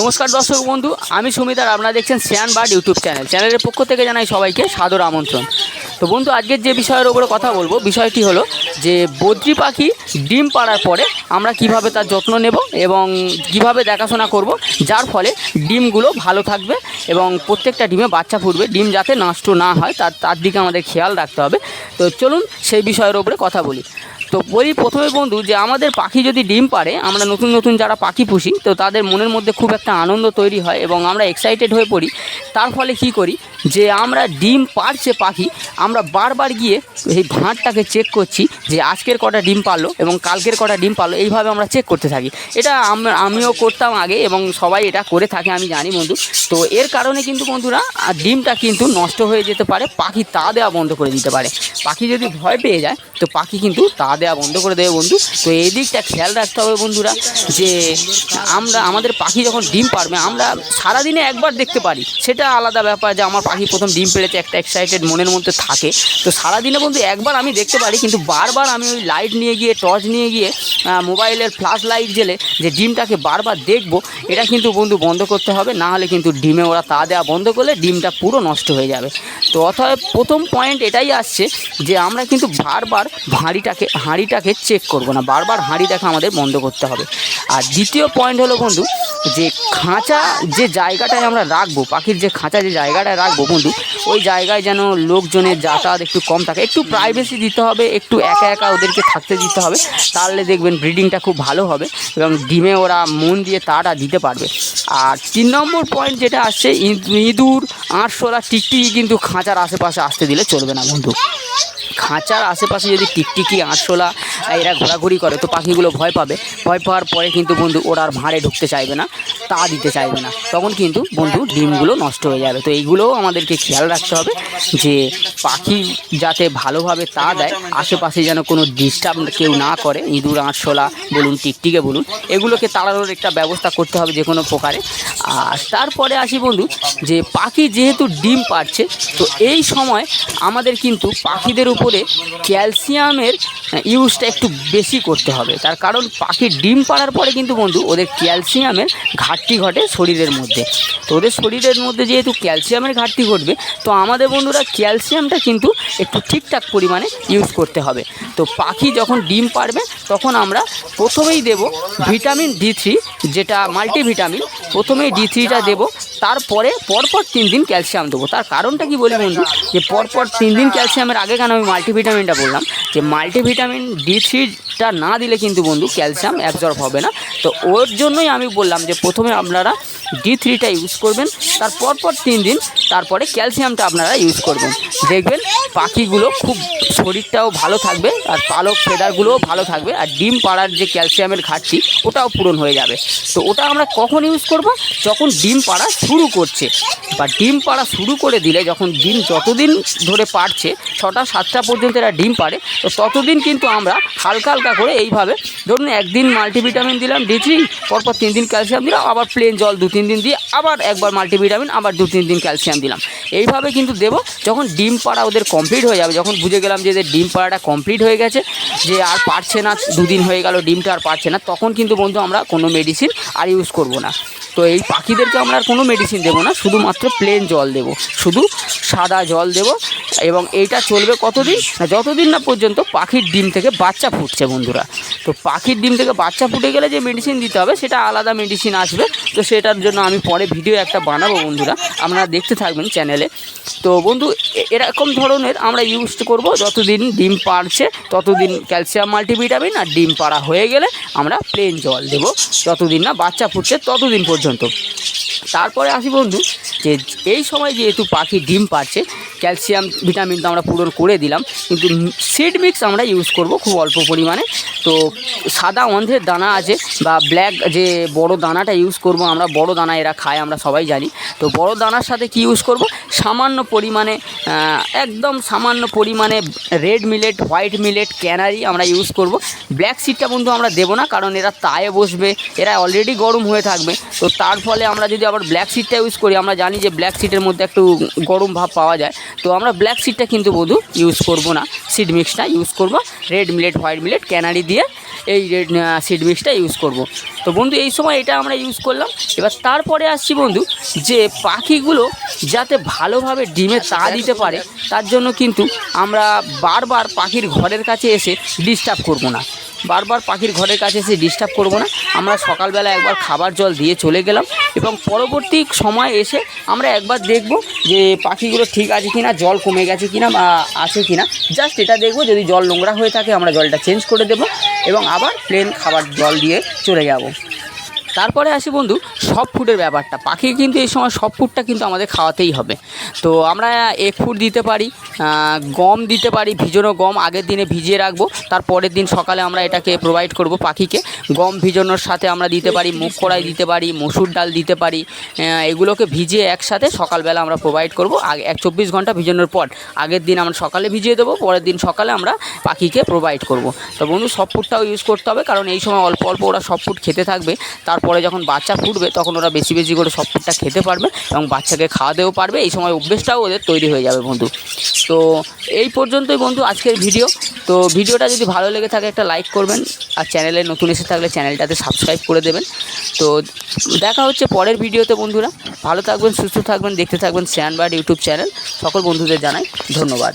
নমস্কার দর্শক বন্ধু, আমি সুমিত আর আপনারা দেখছেন শ্যান বার্ড ইউটিউব চ্যানেল। চ্যানেলের পক্ষ থেকে জানাই সবাইকে সাদর আমন্ত্রণ। তো বন্ধু, আজকের যে বিষয়ের ওপরে কথা বলব, বিষয়টি হলো যে বদ্রি পাখি ডিম পাড়ার পরে আমরা কীভাবে তার যত্ন নেব এবং কীভাবে দেখাশোনা করব, যার ফলে ডিমগুলো ভালো থাকবে এবং প্রত্যেকটা ডিমে বাচ্চা ফুটবে, ডিম যাতে নষ্ট না হয়, তার তার দিকে আমাদের খেয়াল রাখতে হবে। তো চলুন সেই বিষয়ের ওপরে কথা বলি। তো বলি প্রথমে বন্ধু, যে আমাদের পাখি যদি ডিম পারে আমরা নতুন নতুন যারা পাখি পুষি, তো তাদের মনের মধ্যে খুব একটা আনন্দ তৈরি হয় এবং আমরা এক্সাইটেড হয়ে পড়ি। তার ফলে কি করি যে আমরা ডিম পারছে পাখি, আমরা বারবার গিয়ে এই ভাঁড়টাকে চেক করছি যে আজকের কটা ডিম পারল এবং কালকের কটা ডিম পারল এইভাবে আমরা চেক করতে থাকি। এটা আম- আমিও করতাম আগে এবং সবাই এটা করে থাকে, আমি জানি বন্ধু। তো এর কারণে কিন্তু বন্ধুরা ডিমটা কিন্তু নষ্ট হয়ে যেতে পারে, পাখি তা দেওয়া বন্ধ করে দিতে পারে। পাখি যদি ভয় পেয়ে যায়, তো পাখি কিন্তু তা দেওয়া বন্ধ করে দেবে বন্ধু। তো এই দিকটা খেয়াল রাখতে হবে বন্ধুরা যে আমরা, আমাদের পাখি যখন ডিম পারবে আমরা সারাদিনে একবার দেখতে পারি, সেটা আলাদা ব্যাপার যে আমার পাখি প্রথম ডিম পেড়েছে, একটা এক্সাইটেড মনের মধ্যে থাকে। তো সারাদিনে বন্ধু একবার আমি দেখতে পারি, কিন্তু বারবার আমি ওই লাইট নিয়ে গিয়ে টর্চ নিয়ে গিয়ে মোবাইলের ফ্ল্যাশ লাইট জেলে যে ডিমটাকে বারবার দেখব, এটা কিন্তু বন্ধু বন্ধ করতে হবে, না হলে কিন্তু ডিমে ওরা তা দেওয়া বন্ধ করলে ডিমটা পুরো নষ্ট হয়ে যাবে। তো অতএব প্রথম পয়েন্ট এটাই আসছে যে আমরা কিন্তু বারবার হাঁড়িটাকে হাঁড়িটাকে চেক করব না, বারবার হাঁড়ি দেখা আমাদের বন্ধ করতে হবে। আর দ্বিতীয় পয়েন্ট হলো বন্ধু, যে খাঁচা যে জায়গাটায় আমরা রাখব, পাখির যে খাঁচা যে জায়গাটা রাখব বন্ধু, ওই জায়গায় যেন লোকজনের যাতায়াত একটু কম থাকে। একটু প্রাইভেসি দিতে হবে, একটু একা একা ওদেরকে থাকতে দিতে হবে, তাহলে দেখবেন ব্রিডিংটা খুব ভালো হবে এবং ডিমে ওরা মন দিয়ে তাটা দিতে পারবে। আর তিন নম্বর পয়েন্ট যেটা আসছে, ইঁদ- ইঁদুর আঁটশোলা টিকটিকি কিন্তু খাঁচার আশেপাশে আসতে দিলে চলবে না বন্ধু। খাঁচার আশেপাশে যদি টিকটিকি, আরশোলা, এরা ঘোরাঘুরি করে, তো পাখিগুলো ভয় পাবে। ভয় পাওয়ার পরে কিন্তু বন্ধু ওরা আর ভাঁড়ে ঢুকতে চাইবে না, তা দিতে চাইবে না। তখন কিন্তু বন্ধু ডিমগুলো নষ্ট হয়ে যাবে। তো এইগুলোও আমাদেরকে খেয়াল রাখতে হবে যে পাখি যাতে ভালোভাবে তা দেয়, আশেপাশে যেন কোনো ডিস্টার্ব কেউ না করে, ইঁদুর, আরশোলা বলুন, টিকটিকে বলুন, এগুলোকে তাড়ানোর একটা ব্যবস্থা করতে হবে যে কোনো প্রকারে। আর তারপরে আসি বন্ধু, যে পাখি যেহেতু ডিম পারছে তো এই সময় আমাদের কিন্তু পাখিদের উপরে ক্যালসিয়ামের ইউজটা একটু বেশি করতে হবে। তার কারণ পাখি ডিম পাড়ার পরে কিন্তু বন্ধু ওদের ক্যালসিয়ামের ঘাটতি ঘটে শরীরের মধ্যে। তো ওদের শরীরের মধ্যে যেহেতু ক্যালসিয়ামের ঘাটতি ঘটবে, তো আমাদের বন্ধুরা ক্যালসিয়ামটা কিন্তু একটু ঠিকঠাক পরিমাণে ইউজ করতে হবে। তো পাখি যখন ডিম পারবে তখন আমরা প্রথমেই দেব ভিটামিন ডি থ্রি, যেটা মাল্টিভিটামিন। প্রথমেই ডি থ্রিটা দেবো, তারপরে পরপর তিন দিন ক্যালসিয়াম দেবো। তার কারণটা কি বলি বন্ধু? যে পরপর তিন দিন ক্যালসিয়ামের আগে কেন আমি মাল্টিভিটামিনটা বললাম, যে মাল্টিভিটামিন ডি থ্রিটা না দিলে কিন্তু বন্ধু ক্যালসিয়াম অ্যাবজর্ব হবে না। তো ওর জন্যই আমি বললাম যে প্রথমে আপনারা ডি থ্রিটা ইউজ করবেন, তার পরপর তিন দিন তারপরে ক্যালসিয়ামটা আপনারা ইউজ করবেন। দেখবেন পাখিগুলো খুব শরীরটাও ভালো থাকবে আর পালক ফেদারগুলোও ভালো থাকবে আর ডিম পাড়ার যে ক্যালসিয়ামের ঘাটতি, ওটাও পূরণ হয়ে যাবে। তো ওটা আমরা কখন ইউজ করব? যখন ডিম পাড়া শুরু করছে। বা ডিম পাড়া শুরু করে দিলে যখন ডিম যতদিন ধরে পারছে ছটা, সাতটা পর্যন্ত এরা ডিম পারে তো ততদিন কিন্তু আমরা হালকা হালকা করে এইভাবে ধরুন একদিন মাল্টিভিটামিন দিলাম ডি থ্রি পরপর তিন দিন ক্যালসিয়াম দিলাম, আবার প্লেন জল দু, তিন দিন দিয়ে আবার একবার মাল্টিভিটামিন আবার দু, তিন দিন ক্যালসিয়াম দিলাম। এইভাবে কিন্তু দেবো, যখন ডিম পাড়া ওদের কমপ্লিট হয়ে যাবে, যখন বুঝে গেলাম যে এদের ডিম পাড়াটা কমপ্লিট হয়ে গেছে যে আর পারছে না, দুদিন হয়ে গেল, ডিমটা আর পারছে না, তখন কিন্তু বন্ধু আমরা কোনো মেডিসিন আর ইউজ করব না। তো এই পাখিদেরকে আমরা আর কোনো মেডিসিন দেবো না, শুধুমাত্র প্লেন জল দেব। শুধু সাদা জল দেব এবং এইটা চলবে কতদিন? না, যতদিন না পর্যন্ত পাখির ডিম থেকে বাচ্চা ফুটছে বন্ধুরা। তো পাখির ডিম থেকে বাচ্চা ফুটে গেলে যে মেডিসিন দিতে হবে, সেটা আলাদা মেডিসিন আসবে। তো সেটার জন্য আমি পরে ভিডিও একটা বানাবো বন্ধুরা। আপনারা দেখতে থাকবেন চ্যানেলে তো বন্ধু এরকম ধরনের আমরা ইউজ করব। যতদিন ডিম পারছে ততদিন ক্যালসিয়াম মাল্টিভিটামিন আর ডিম পাড়া হয়ে গেলে আমরা প্লেন জল দেবো। যতদিন না বাচ্চা ফুটছে, ততদিন পর্যন্ত তারপরে আসি বন্ধু যে এই সময় যেহেতু পাখি ডিম পাচ্ছে ক্যালসিয়াম, ভিটামিন তো আমরা পূরণ করে দিলাম, কিন্তু সিড মিক্স আমরা ইউজ করব খুব অল্প পরিমাণে। তো সাদা অন্ধের দানা আছে বা ব্ল্যাক যে বড় দানাটা ইউজ করব আমরা, বড় দানা এরা খায়, আমরা সবাই জানি। তো বড় দানার সাথে কি ইউজ করব? সামান্য পরিমাণে একদম সামান্য পরিমাণে red millet white millet canary আমরা ইউজ করব। ব্ল্যাক সিডটা বন্ধু আমরা দেবো না, কারণ এরা তায়ে বসবে, এরা অলরেডি গরম হয়ে থাকবে। তো তার ফলে আমরা যদি আবার ব্ল্যাক সিডটা ইউজ করি, আমরা জানি জানি যে ব্ল্যাক সিটের মধ্যে একটু গরম ভাব পাওয়া যায়। তো আমরা ব্ল্যাক সিটটা কিন্তু বধু ইউজ করব না। সিড মিক্সটা ইউজ করব। Red millet white millet canary দিয়ে এই রেড সিড মিক্সটা ইউজ করব। তো বন্ধু, এই সময় এটা আমরা ইউজ করলাম। এবার তারপরে আসছি বন্ধু, যে পাখিগুলো যাতে ভালোভাবে ডিমে তা দিতে পারে, তার জন্য কিন্তু আমরা বারবার পাখির ঘরের কাছে এসে ডিস্টার্ব করব না। বারবার পাখির ঘরের কাছে এসে ডিস্টার্ব করব না। আমরা সকালবেলা একবার খাবার জল দিয়ে চলে গেলাম এবং পরবর্তী সময় এসে আমরা একবার দেখব যে পাখিগুলো ঠিক আছে কি না জল কমে গেছে কিনা বা আছে কি না জাস্ট এটা দেখব, যদি জল নোংরা হয়ে থাকে আমরা জলটা চেঞ্জ করে দেব এবং আবার প্লেন খাবার জল দিয়ে চলে যাব। তারপরে আসি বন্ধু, সব ফুডের ব্যাপারটা। পাখি কিন্তু এই সময় সব ফুডটা কিন্তু আমাদের খাওয়াতেই হবে। তো আমরা এক ফুড দিতে পারি গম দিতে পারি, ভিজানো গম আগের দিনে ভিজিয়ে রাখব, তার পরের দিন সকালে আমরা এটাকে প্রোভাইড করব পাখিকে। গম ভিজানোর সাথে আমরা দিতে পারি, মুগ কড়াই দিতে পারি, মসুর ডাল দিতে পারি এগুলোকে ভিজিয়ে একসাথে সকালবেলা আমরা প্রোভাইড করব। আগে, এক চব্বিশ ঘণ্টা ভিজানোর পর আগের দিন আমরা সকালে ভিজিয়ে দেবো, পরের দিন সকালে আমরা পাখিকে প্রোভাইড করব। তো বন্ধু, সব ফুডটাও ইউজ করতে হবে, কারণ এই সময় অল্প অল্প ওরা সব ফুড খেতে থাকবে তারপরে যখন বাচ্চা ফুটবে, তখন ওরা বেশি বেশি করে সব ফুডটা খেতে পারবে এবং বাচ্চাকে খাওয়াতেও পারবে। এই সময় অভ্যেসটাও ওদের তৈরি হয়ে যাবে বন্ধু। তো এই পর্যন্তই বন্ধু আজকের ভিডিও। তো ভিডিওটা যদি ভালো লেগে থাকে একটা লাইক করবেন আর চ্যানেলে নতুন এসে থাকলে চ্যানেলটাতে সাবস্ক্রাইব করে দেবেন। তো দেখা হচ্ছে পরের ভিডিওতে বন্ধুরা। ভালো থাকবেন, সুস্থ থাকবেন, দেখতে থাকবেন শ্যানবার্ড ইউটিউব চ্যানেল। সকল বন্ধুদের জানাই ধন্যবাদ।